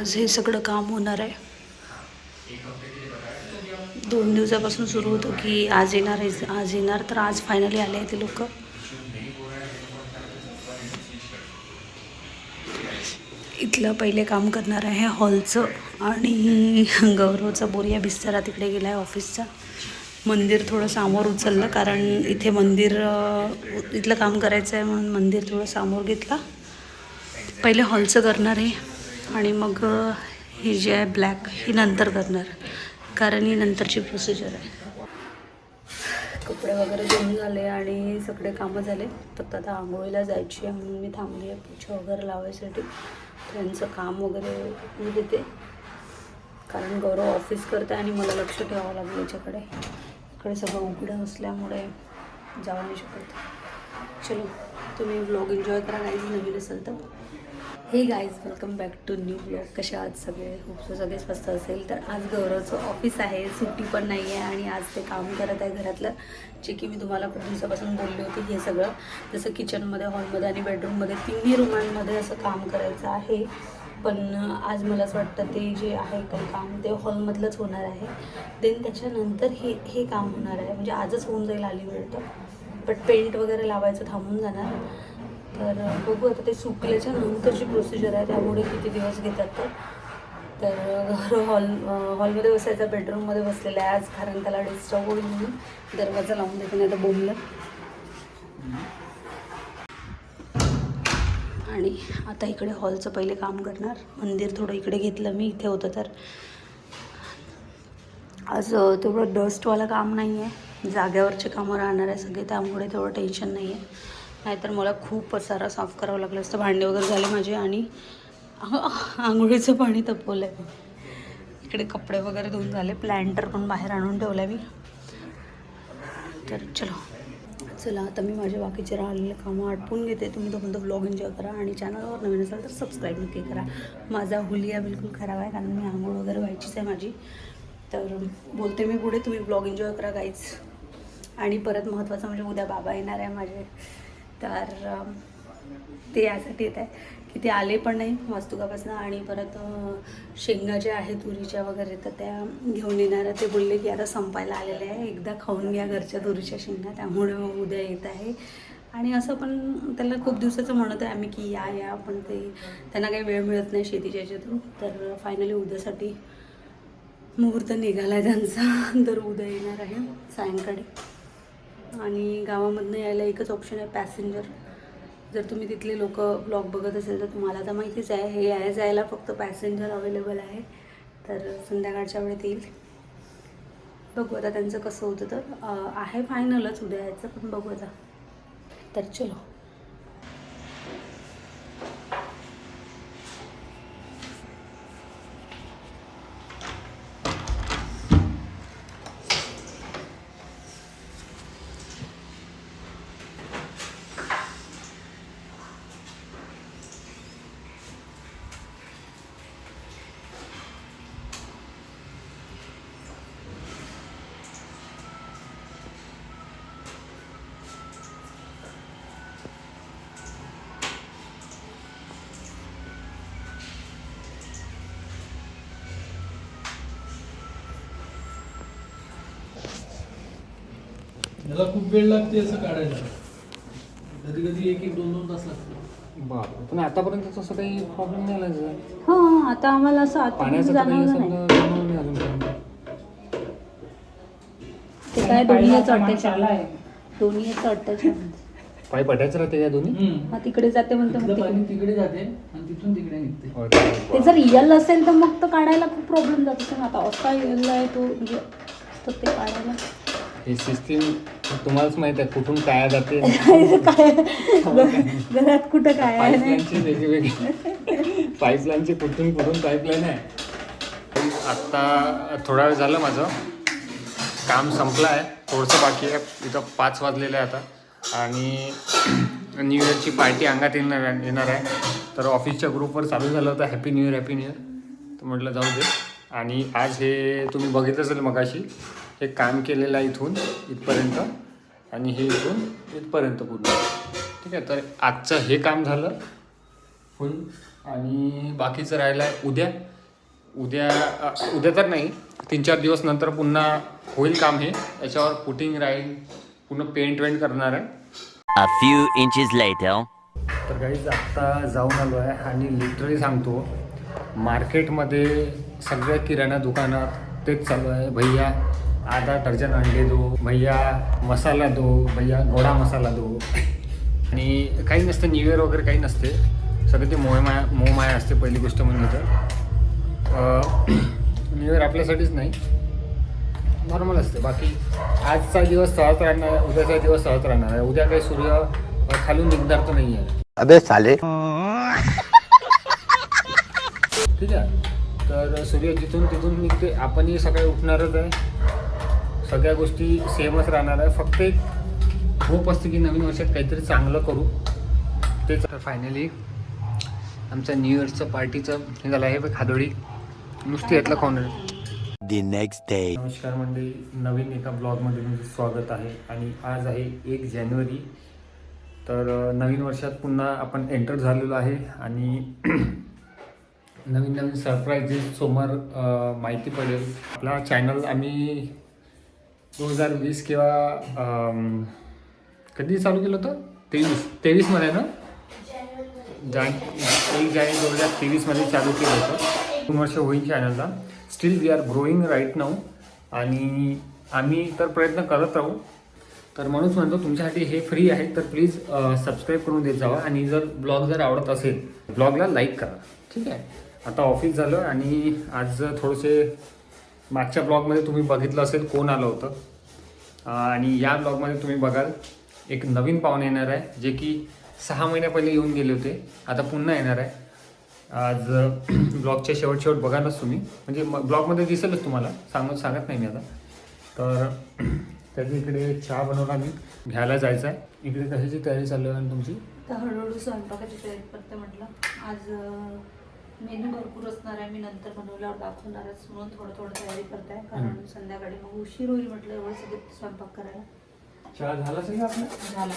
आज हे सगळं काम होणार आहे. दोन दिवसापासून सुरू होतं की आज येणार आहे आज येणार तर आज फायनली आले आहे ते लोक. इथलं पहिले काम करणार आहे हॉलचं आणि गौरवचा बोरिया बिस्तारा तिकडे गेला आहे ऑफिसचा. मंदिर थोडं समोर उचललं कारण इथे मंदिर इथलं काम करायचं आहे म्हणून मंदिर थोडं समोर घेतला. पहिले हॉलचं करणार आहे. आणि मग ही जी आहे ब्लॅक ही नंतर करणार. कारण ही नंतरची प्रोसिजर आहे. कपडे वगैरे धुवून झाले आणि सगळे कामं झाले. फक्त आता आंघोळीला जायची आहे म्हणून मी थांबली आहे पुछा वगैरे लावायसाठी. त्यांचं काम वगैरे मी देते. कारण गौरव ऑफिस करते आणि मला लक्ष ठेवावं लागेल याच्याकडे. इकडे सगळं उघडं असल्यामुळे जाऊ नाही शकत. चलो तुम्ही ब्लॉग एन्जॉय करा काही नवीन असेल तर. Hey guys welcome back to new blog कसे आहात सगळे? खूप सगळे स्वस्त असेल. तर आज गौरवचं ऑफिस आहे. सुट्टी पण नाही आहे आणि आज ते काम करत आहे घरातलं. जे की मी तुम्हाला खूप दिवसापासून बोलली होती हे सगळं. जसं किचनमध्ये हॉलमध्ये आणि बेडरूममध्ये तिन्ही रुमांमध्ये असं काम करायचं आहे. पण आज मला असं वाटतं ते जे आहे काही काम ते हॉलमधलंच होणार आहे. देन त्याच्यानंतर हे हे काम होणार आहे. म्हणजे आजच होऊन जाईल आली वेळ तर. बट पेंट वगैरे लावायचं थांबून जाणार. तर बघू आता ते सुकल्याच्या नंतरची प्रोसिजर आहे त्यामुळे किती दिवस घेतात ते. तर घर हॉल हॉलमध्ये बसायचा बेडरूममध्ये बसलेला आहे आज कारण त्याला डिस्टर्ब होईल म्हणून. दरवाजा लावून देते नाही तर बोंबलं. आणि आता इकडे हॉलचं पहिले काम करणार. मंदिर थोडं इकडे घेतलं मी इथे होतं तर. आज तेवढं डस्टवालं काम नाही आहे जाग्यावरचे कामं राहणार आहे सगळे त्यामुळे तेवढं टेन्शन नाही आहे नाहीतर मला खूप पसारा साफ करावं लागलं असतं. भांडे वगैरे झाले माझे आणि आंघोळीचं पाणी तपवलं आहे इकडे कपडे वगैरे धुवून झाले. प्लॅन्टर पण बाहेर आणून ठेवला मी. तर चलो. चला आता मी माझे बाकीचे राहिलेले कामं आटपून घेते. तुम्ही तोपर्यंत ब्लॉग एन्जॉय करा आणि चॅनलवर नवीन असाल तर सबस्क्राईब नक्की करा. माझा हुलिया बिलकुल खराब आहे कारण मी आंघोळ वगैरे व्हायचीच आहे माझी. तर बोलते मी पुढे. तुम्ही ब्लॉग एन्जॉय करा काहीच आणि परत महत्त्वाचं म्हणजे उद्या बाबा येणार आहे माझे. तर ते यासाठी येत आहे. की ते आले पण नाही वास्तुकापासून आणि परत शेंगा ज्या आहेत तुरीच्या वगैरे तर त्या घेऊन येणार. ते बोलले की आता संपायला आलेले आहे. एकदा खाऊन घ्या घरच्या तुरीच्या शेंगा. त्यामुळे उद्या येत आहे. आणि असं पण त्याला खूप दिवसाचं म्हणत आहे आम्ही की या या पण ते त्यांना काही वेळ मिळत नाही शेतीच्या याच्यातून तर फायनली उद्यासाठी मुहूर्त निघाला आहे त्यांचा. तर उद्या येणार आहे सायंकाळी. आणि गावामधनं यायला एकच ऑप्शन आहे पॅसेंजर जर तुम्ही तिथले लोक ब्लॉग बघत असेल तर तुम्हाला तर माहितीच आहे हे याय जायला फक्त पॅसेंजर अवेलेबल आहे. तर संध्याकाळच्या वेळेत येईल. बघू आता त्यांचं कसं होतं तर आहे फायनलच उद्या यायचं पण बघू आता. तर चलो. याला खूप वेळ लागते असं काढायला. कधी कधी एक एक दोन दोन तास लागतात. बापरे. पण आतापर्यंत तसं काही प्रॉब्लेम नाही आला त्याचा. हां आता आम्हाला असं आतमध्ये पाण्याचं तर काही जाणवलं नाही. असं जाणवलं नाही अजूनपर्यंत ते काय दोन्ही चढते दोन्ही चढते पाय पटायचं राहते या दोन्ही? हा तिकडे जाते म्हणते मग तिथलं पाणी तिकडे. तिकडे जाते आणि तिथून तिकडे निघते. ते जर रिअल असेल तर मग तर काढायला खूप प्रॉब्लेम जात. आता असा रिअल आहे तो म्हणजे तर ते काढायला ही सिस्टीम तुम्हालाच माहीत आहे कुठून काय जाते? काय? घरात कुठं काय आहे? नाही पाईपलाईनचे वेगवेगळे पाईपलाईनचे कुठून कुठून पाईपलाईन आहे? आत्ता थोडा वेळ झालं माझं. काम संपलं आहे थोडंसं बाकी आहे. इथं पाच वाजलेले आहे आता. आणि न्यू इयरची पार्टी अंगात येणार येणार आहे. तर ऑफिसच्या ग्रुपवर चालू झालं होतं. Happy new year happy new year तर म्हटलं जाऊ दे. आणि आज हे तुम्ही बघितलं असेल मगाशी हे काम केलेलं आहे इथून इथपर्यंत. आणि हे इथून इथपर्यंत पूर्ण. ठीक आहे तर आजचं हे काम झालं. फुल. आणि बाकीचं राहिलं आहे उद्या उद्या उद्या तर नाही तीन चार दिवस नंतर पुन्हा होईल काम हे. याच्यावर पुटिंग राहील पुन्हा पेंट वेंट करणार आहे. A few inches later. तर काहीच आत्ता जाऊन आलो आहे आणि लिटरली सांगतो मार्केटमध्ये सगळ्या किराणा दुकानात तेच चालू आहे. भैया आधा टर्जन अंडे दो भैया मसाला दो भैया गोडा मसाला दो. आणि काही नसतं न्यू इयर वगैरे काही नसते. सगळं ते मोहमाया मोहमाया असते पहिली गोष्ट म्हणजे तर. न्यू इयर आपल्यासाठीच नाही. नॉर्मल असते. बाकी आजचा दिवस सहज राहणार उद्याचा दिवस सहज राहणार आहे. उद्या काही सूर्य खालून निघणार तर नाही आहे अबे साले. ठीक आहे. तर सूर्य जिथून तिथून निघते आपणही सकाळी उठणारच आहे. सगळ्या गोष्टी सेमच राहणार आहे. फक्त एक होप असते की नवीन वर्षात काहीतरी चांगलं करू. तेच फायनली आमच्या न्यू इयरचं पार्टीचं हे झालं आहे खादोडी नुसती यातलं खाऊन The next day. नमस्कार मंडळी नवीन एका ब्लॉगमध्ये तुमचं स्वागत आहे. आणि आज आहे एक जानेवारी. तर नवीन वर्षात पुन्हा आपण एंटर झालेलो आहे. आणि नवीन नवीन सरप्राईजेस समोर माहिती पडेल. आपला चॅनल आम्ही दोन हजार वीस किंवा अम, कधी चालू केलं होतं? तेवीस तेवीसमध्ये ना? जान एक जानेवारी दोन हजार तेवीसमध्ये चालू केलं होतं. दोन वर्ष होईल चॅनलला still we are growing right now आणि आम्ही तर प्रयत्न करत राहू. तर म्हणूनच म्हणतो तुमच्यासाठी हे फ्री आहे. तर प्लीज सबस्क्राईब करून देत जावा. आणि जर ब्लॉग जर आवडत असेल ब्लॉगला लाईक करा. ठीक आहे? आता ऑफिस झालं आणि आज थोडेसे मागच्या ब्लॉगमध्ये तुम्ही बघितलं असेल कोण आलं होतं. आणि या ब्लॉगमध्ये तुम्ही बघाल एक नवीन पाहुणे येणार आहे जे की सहा महिन्या पहिले येऊन गेले होते आता पुन्हा येणार आहे. आज ब्लॉगच्या शेवट शेवट बघालच तुम्ही. म्हणजे म ब्लॉगमध्ये दिसेलच तुम्हाला सांगत सांगत नाही मी आता. तर त्याच्या इकडे चहा बनवला मी. घ्यायला जायचं आहे. इकडे कशाची तयारी चालू आहे तुमची? तर हळूहळू स्वयंपाकाची तयारी करते म्हटलं. आज मेनू भरपूर असणार आहे. मी नंतर बनवल्यावर दाखवणारच म्हणून थोडं थोडं तयारी करते आहे कारण. संध्याकाळी मग उशीर होईल म्हटलं एवढं सगळं स्वयंपाक करायला. चहा झाला सगळं आपला? झाला.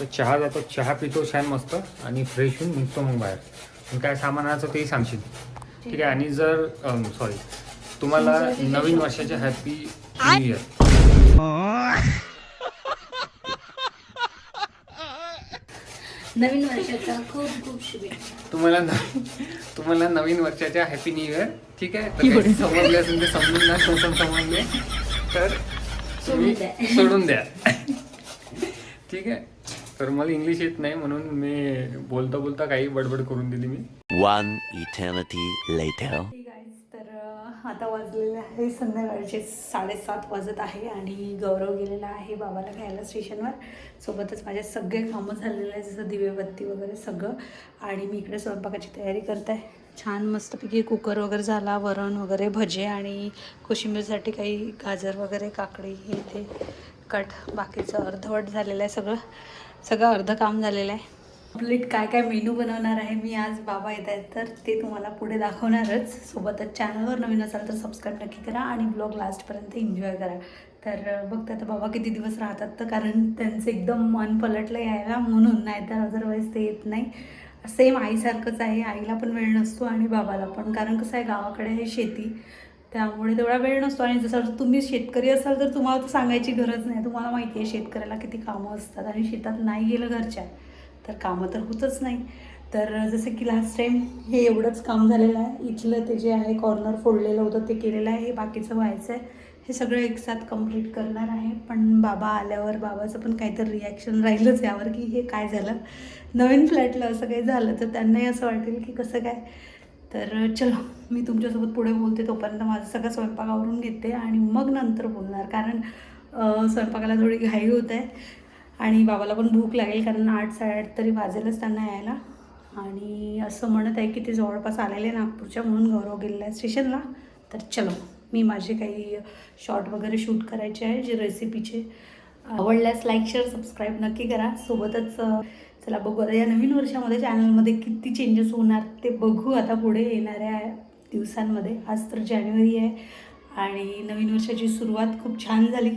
तर चहा जातो. चहा पितो छान मस्त. आणि फ्रेश होऊन निघतो मग बाहेर. पण काय सामान आणायचं तेही सांगशील. ठीक आहे. आणि जर सॉरी तुम्हाला नवीन वर्षाच्या हॅपी न्यू इयर नवीन वर्षाच्या खूप खूप शुभेच्छा. तुम्हाला न- तुम्हाला नवीन वर्षाच्या हॅपी न्यू इयर ठीक आहे? तर काही समजले असेल ते समजून ना सोसम समजले तर तुम्ही सोडून द्या. सोडून द्या. ठीक आहे? तर मला इंग्लिश येत नाही म्हणून मी बोलता बोलता काही बडबड करून दिली मी. One eternity later. आता वाजलेले आहे संध्याकाळचे साडेसात वाजत आहे आणि गौरव गेलेला आहे बाबाला घ्यायला स्टेशनवर. सोबतच माझे सगळे कामं झालेले आहे जसं दिवेबत्ती वगैरे सगळं. आणि मी इकडे स्वयंपाकाची तयारी करत. आहे छान मस्तपैकी कुकर वगैरे झाला वरण वगैरे भजे आणि कोशिंबीरसाठी काही गाजर वगैरे काकडी हे ते कट. बाकीचं अर्धवट झालेलं आहे सगळं. सगळं अर्ध काम झालेलं आहे. कंप्लीट काय काय मेनू बनवणार आहे मी आज बाबा येत आहेत तर ते तुम्हाला पुढे दाखवणारच. सोबतच चॅनलवर नवीन असाल तर सबस्क्राईब नक्की करा आणि ब्लॉग लास्टपर्यंत एन्जॉय करा. तर अं, बघता आता बाबा किती दिवस राहतात तर कारण त्यांचं एकदम मन पलटलं यायला म्हणून नाहीतर अदरवाईज ते येत नाही. सेम आईसारखंच आहे आईला पण वेळ नसतो आणि बाबाला पण. कारण कसं आहे गावाकडे आहे शेती त्यामुळे तेवढा वेळ नसतो. आणि जसं तुम्ही शेतकरी असाल तर तुम्हाला तर सांगायची गरज नाही. तुम्हाला माहिती आहे शेतकऱ्याला किती कामं असतात आणि शेतात नाही गेलं घरच्या. तर कामं तर होतच नाही. तर जसं की लास्ट टाईम हे एवढंच काम झालेलं आहे. इथलं ते जे आहे कॉर्नर फोडलेलं होतं ते केलेलं आहे. हे बाकीचं व्हायचं आहे. हे सगळं एकसाथ कंप्लीट करणार आहे. पण बाबा आल्यावर बाबाचं पण काहीतरी रिॲक्शन राहिलंच यावर की हे काय झालं? नवीन फ्लॅटला असं काही झालं तर त्यांनाही असं वाटेल की कसं काय? तर चलो मी तुमच्यासोबत पुढे बोलते. तोपर्यंत माझं सगळं स्वयंपाक आवरून घेते आणि मग नंतर बोलणार. कारण स्वयंपाकाला थोडी घाई होत आहे. आणि बाबाला पण भूक लागेल कारण आठ साडेआठ तरी वाजेलच त्यांना यायला. आणि असं म्हणत आहे की ते जवळपास आलेले आहे नागपूरच्या म्हणून गौरव गेलेला आहे स्टेशनला. तर चलो मी माझे काही शॉर्ट वगैरे शूट करायचे आहे जे रेसिपीचे. आवडल्यास लाईक शेअर सबस्क्राईब नक्की करा. सोबतच चला बघू आता या नवीन वर्षामध्ये चॅनलमध्ये किती चेंजेस होणार ते बघू आता पुढे येणाऱ्या दिवसांमध्ये. आज तर जानेवारी आहे आणि नवीन वर्षाची सुरुवात खूप छान झाली.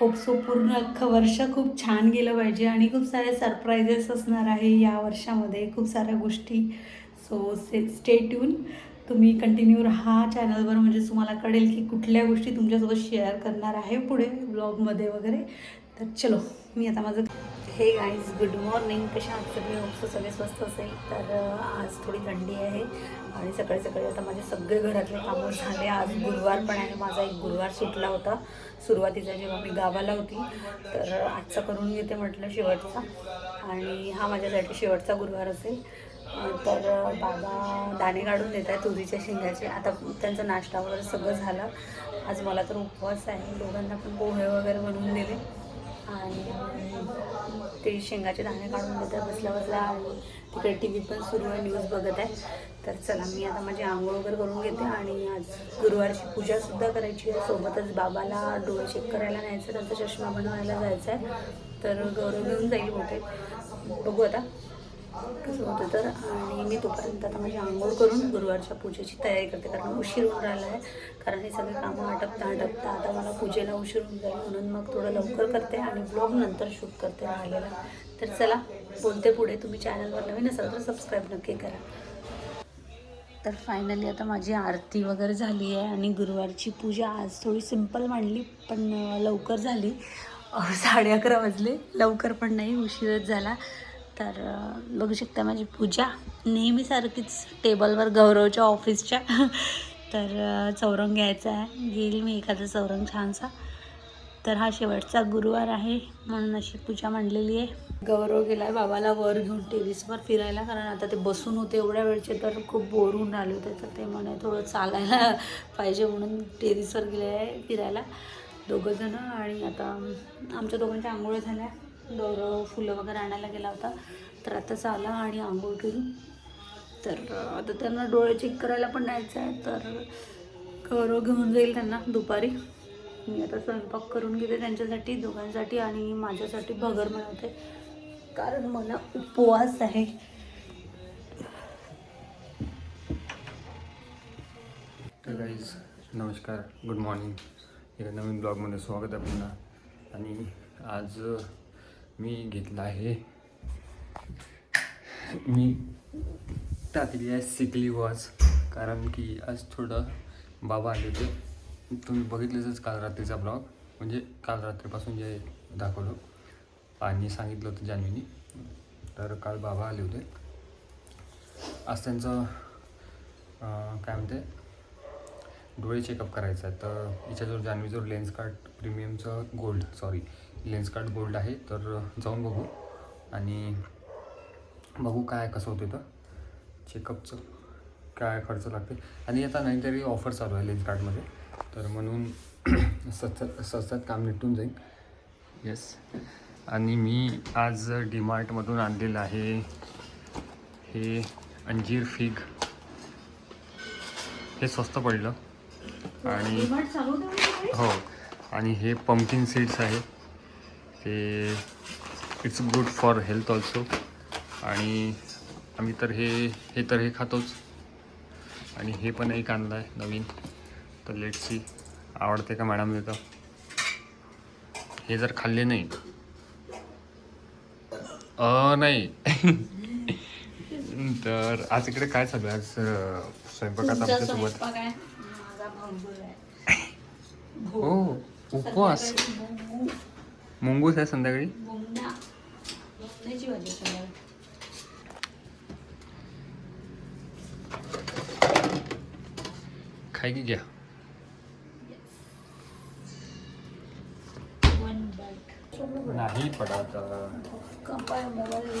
होप सो पूर्ण अख्खं वर्ष खूप छान गेलं पाहिजे आणि खूप सारे सरप्राईजेस असणार आहे या वर्षामध्ये. खूप साऱ्या गोष्टी. सो से स्टे ट्यून तुम्ही कंटिन्यू राहा चॅनलवर म्हणजे तुम्हाला कळेल की कुठल्या गोष्टी तुमच्यासोबत शेअर करणार आहे पुढे ब्लॉगमध्ये वगैरे. तर चलो मी आता माझं हे गाईज गुड मॉर्निंग कशा आहात सगळे होपसो सगळे स्वस्त असेल. तर आज थोडी थंडी आहे. आणि सकाळी सकाळी आता माझे सगळे घरातले कामं झाले. आज गुरुवार पण आहे. माझा एक गुरुवार सुटला होता. सुरुवातीचा जेव्हा मी गावाला होती. तर आजचा करून घेते म्हटलं शेवटचा. आणि हा माझ्यासाठी शेवटचा गुरुवार असेल. तर बाबा दाणे काढून देत आहे तुरीच्या शेंगाचे. आता त्यांचा नाश्ता वगैरे सगळं झालं. आज मला तर उपवास आहे. दोघांना पण पोहे वगैरे बनवून दिले. आणि ते शेंगाचे दाणे काढून घेतात बसल्या बसल्या आणि तिकडे टी व्ही पण सुरू आहे न्यूज बघत आहे. तर चला मी आता माझी आंघोळ वगैरे करून घेते आणि आज गुरुवारची पूजासुद्धा करायची आहे. सोबतच बाबाला डोळे चेक करायला न्यायचं त्यांचा चष्मा बनवायला जायचं आहे. तर गौरव घेऊन जाईल मोठे बघू आता. कसं होतं तर आणि मी तोपर्यंत आता माझी आंघोळ करून गुरुवारच्या पूजेची तयारी करते. कारण उशीर होऊन राहिला आहे. कारण हे सगळे कामं आटपता आटपता आता मला पूजेला उशीर होऊन जाईल. म्हणून मग थोडं लवकर करते आणि ब्लॉग नंतर शूट करते राहिलेला. तर चला बोलते पुढे. तुम्ही चॅनलवर नवीन असाल तर सबस्क्राईब नक्की करा. तर फायनली आता माझी आरती वगैरे झाली आहे आणि गुरुवारची पूजा आज थोडी सिंपल मांडली पण लवकर झाली. साडे अकरा वाजले. लवकर पण नाही उशीरच झाला. तर बघू शकता माझी पूजा. नेहमीसारखीच टेबलवर गौरवच्या ऑफिसच्या. तर चौरंग घ्यायचा आहे. घेईल मी एखादा चौरंग छानसा. तर हा शेवटचा गुरुवार आहे. म्हणून अशी पूजा मांडलेली आहे. गौरव गेला बाबाला वर घेऊन टेरिसवर फिरायला. कारण आता ते बसून होते एवढ्या वेळचे तर खूप बोर होऊन राहिले होते. तर ते म्हणे थोडं चालायला पाहिजे. म्हणून टेरिसवर गेले आहे फिरायला. दोघंजणं आणि आता आमच्या दोघांच्या आंघोळ्या झाल्या. दोरं फुलं वगैरे आणायला गेला होता. तर आताच आला आणि आंघोळ केली तर आता त्यांना डोळे चेक करायला पण जायचं आहे. तर गौरव घेऊन जाईल त्यांना दुपारी. मी आता स्वयंपाक करून घेते त्यांच्यासाठी दोघांसाठी आणि माझ्यासाठी भगर बनवते कारण मला उपवास आहे. गाईज नमस्कार. गुड मॉर्निंग एका नवीन ब्लॉगमध्ये स्वागत आहे पुन्हा. आणि आज मी घेतला आहे. मी टाकली आहे सिकली वॉच कारण की आज थोडं बाबा आले होते. तुम्ही बघितलेच काल रात्रीचा ब्लॉग. म्हणजे काल रात्रीपासून जे दाखवलं. आणि सांगितलं होतं जान्हवीनी. तर काल बाबा आले होते. आज त्यांचं काय म्हणते? डोळे चेकअप करायचं आहे. तर हिच्याजवळ जान्हवीजवळ लेन्स कार्ड प्रीमियमचं gold sorry Lenskart gold आहे तर जाऊन बघू. आणि बघू काय कसं होतं तर चेकअपचं काय खर्च लागते आणि आता नाहीतरी ऑफर चालू आहे लेन्स कार्डमध्ये तर म्हणून सतत सतत काम निपटून जाईल. येस आणि मी आज डीमार्टमधून आणलेलं आहे हे अंजीर फिग हे स्वस्त पडलं. आणि हो. आणि हे पंपकिन सीड्स आहे. ते it's good for health also आणि आम्ही तर हे हे तर हे खातोच. आणि हे पण एक आणलं आहे नवीन. तर लेटसी आवडते का मॅडम देतं हे जर खाल्ले नाही. अ नाही. तर आज इकडे काय चालू आहे? आज स्वयंपाकात आमच्यासोबत? हो उपवास. मुंगूस आहे संध्याकाळी खाय की घ्या नाही पडत भारी